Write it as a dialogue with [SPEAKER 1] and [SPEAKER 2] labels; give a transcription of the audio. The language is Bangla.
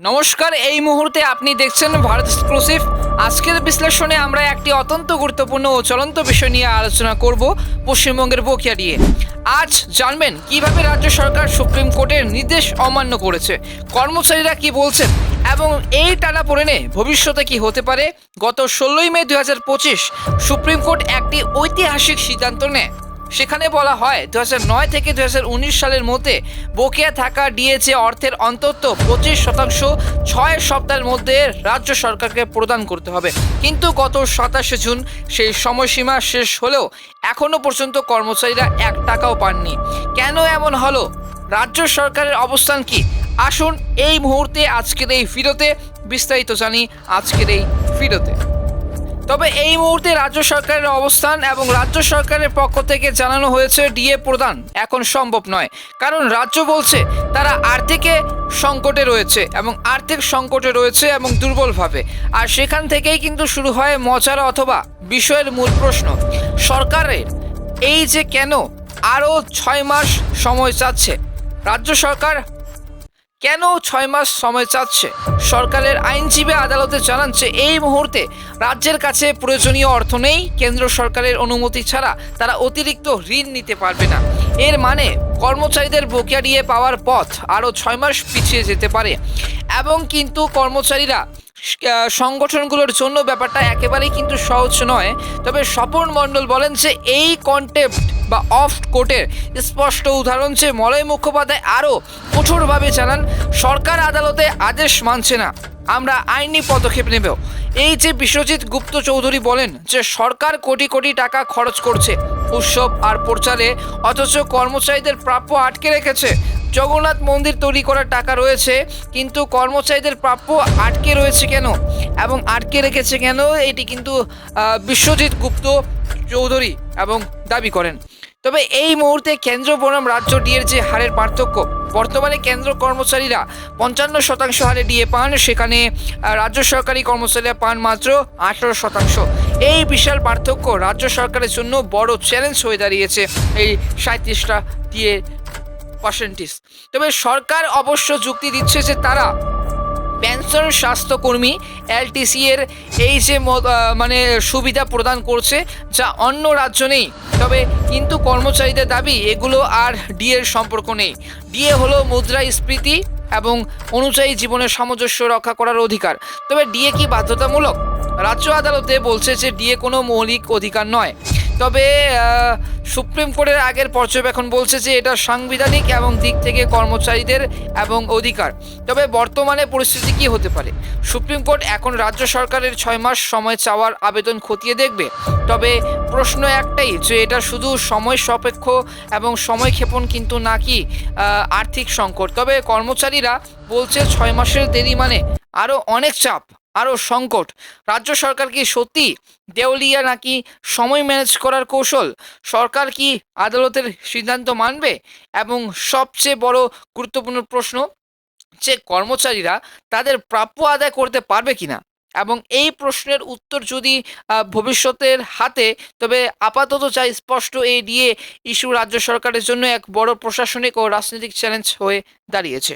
[SPEAKER 1] নমস্কার, এই মুহূর্তে আপনি দেখছেন ভারত এক্সক্লুসিভ আজকের বিশ্লেষণে আমরা একটি অত্যন্ত গুরুত্বপূর্ণ ও চলন্ত বিষয় নিয়ে আলোচনা করব পশ্চিমবঙ্গের বকিয়া নিয়ে। আজ জানবেন কীভাবে রাজ্য সরকার সুপ্রিম কোর্টের নির্দেশ অমান্য করেছে, কর্মচারীরা কি বলছেন এবং এই টানা পড়েনে ভবিষ্যতে কি হতে পারে। গত ষোলোই মে দু হাজার পঁচিশ সুপ্রিম কোর্ট একটি ঐতিহাসিক সিদ্ধান্ত নেয়। সেখানে বলা হয় দু নয় থেকে দু হাজার উনিশ সালের মধ্যে বকেয়া থাকা ডিএচএ অর্থের অন্তত পঁচিশ শতাংশ ছয় সপ্তাহের মধ্যে রাজ্য সরকারকে প্রদান করতে হবে। কিন্তু গত সাতাশে জুন সেই সময়সীমা শেষ হলেও এখনও পর্যন্ত কর্মচারীরা এক টাকাও পাননি। কেন এমন হলো? রাজ্য সরকারের অবস্থান কি? আসুন এই মুহূর্তে আজকের এই ভিডিওতে বিস্তারিত জানি। আজকের এই ভিডিওতে। তবে এই মুহূর্তে রাজ্য সরকারের অবস্থান এবং রাজ্য সরকারের পক্ষ থেকে জানানো হয়েছে ডিএ প্রদান। এখন সম্ভব নয়। কারণ রাজ্য বলছে তারা আর্থিকে সংকটে রয়েছে এবং আর্থিক সংকটে রয়েছে এবং দুর্বলভাবে। আর সেখান থেকেই কিন্তু শুরু হয় মচারা অথবা বিষয়ের মূল প্রশ্ন। সরকারের এই যে কেন আরও ছয় মাস সময় চাচ্ছে? রাজ্য সরকার কেন ছয় মাস সময় চাচ্ছে? সরকারের আইনজীবী আদালতে জানান যে এই মুহূর্তে রাজ্যের কাছে প্রয়োজনীয় অর্থ নেই, কেন্দ্র সরকারের অনুমতি ছাড়া তারা অতিরিক্ত ঋণ নিতে পারবে না। এর মানে কর্মচারীদের বকেয়া দিয়ে পাওয়ার পথ আরও ছয় মাস পিছিয়ে যেতে পারে। এবং কিন্তু কর্মচারীরা সংগঠনগুলোর জন্য ব্যাপারটা একেবারেই কিন্তু সহজ নয়। তবে স্বপন মণ্ডল বলেন যে এই কন্টেপ্ট বা অফ কোর্টের স্পষ্ট উদাহরণ যে মলয় মুখোপাধ্যায় আরও কঠোরভাবে জানান, সরকার আদালতে আদেশ মানছে না, আমরা আইনি পদক্ষেপ নেব। এই যে বিশ্বজিৎ গুপ্ত চৌধুরী বলেন যে সরকার কোটি কোটি টাকা খরচ করছে, উৎসব আর প্রচারে, অথচ কর্মচারীদের প্রাপ্য আটকে রেখেছে, জগন্নাথ মন্দির তৈরি করার টাকা রয়েছে, কিন্তু কর্মচারীদের প্রাপ্য আটকে রয়েছে কেন? এবং আটকে রেখেছে কেন? এটি কিন্তু বিশ্বজিৎ গুপ্ত চৌধুরী এবং দাবি করেন। তবে এই মুহূর্তে কেন্দ্র বনাম রাজ্য ডিএর যে হারের পার্থক্য, বর্তমানে কেন্দ্র কর্মচারীরা পঞ্চান্ন শতাংশ হারে ডিএ পান, সেখানে রাজ্য সরকারি কর্মচারীরা পান মাত্র আঠারো শতাংশ। এই বিশাল পার্থক্য রাজ্য সরকারের জন্য বড় চ্যালেঞ্জ হয়ে দাঁড়িয়েছে এই সাঁত্রিশটা ডিএ পার্সেন্টেজ তবে সরকার অবশ্য যুক্তি দিচ্ছে যে তারা পেনশন স্বাস্থ্যকর্মী এলটিসি এর এই যে মানে সুবিধা প্রদান করছে, যা অন্য রাজ্য নেই। তবে কিন্তু কর্মচারীদের দাবি, এগুলো আর ডিএর সম্পর্ক নেই। ডিএ হলো মুদ্রাস্ফীতি এবং অনুযায়ী জীবনের সামঞ্জস্য রক্ষা করার অধিকার। তবে ডিএ কি বাধ্যতামূলক? রাজ্য আদালতে বলছে যে ডিএ কোনো মৌলিক অধিকার নয়। তবে সুপ্রিম কোর্টের আগের পর্যবেক্ষণ বলছে যে এটা সাংবিধানিক এবং দিক থেকে কর্মচারীদের এবং অধিকার। তবে বর্তমানে পরিস্থিতি কি হতে পারে? সুপ্রিম কোর্ট এখন রাজ্য সরকারের ছয় মাস সময় চাওয়ার আবেদন খতিয়ে দেখবে। তবে প্রশ্ন একটাই যে এটা শুধু সময় সাপেক্ষ এবং সময় ক্ষেপণ কিন্তু নাকি আর্থিক সংকট। তবে কর্মচারীরা বলছে ছয় মাসের দেরি মানে আরও অনেক চাপ। আরও সংকট। রাজ্য সরকার কি সত্যি দেউলিয়া নাকি সময় ম্যানেজ করার কৌশল? সরকার কি আদালতের সিদ্ধান্ত মানবে? এবং সবচেয়ে বড় গুরুত্বপূর্ণ প্রশ্ন, যে কর্মচারীরা তাদের প্রাপ্য আদায় করতে পারবে কিনা? এবং এই প্রশ্নের উত্তর যদি ভবিষ্যতের হাতে, তবে আপাতত চাই স্পষ্ট এই দিয়ে ইস্যু রাজ্য সরকারের জন্য এক বড় প্রশাসনিক ও রাজনৈতিক চ্যালেঞ্জ হয়ে দাঁড়িয়েছে।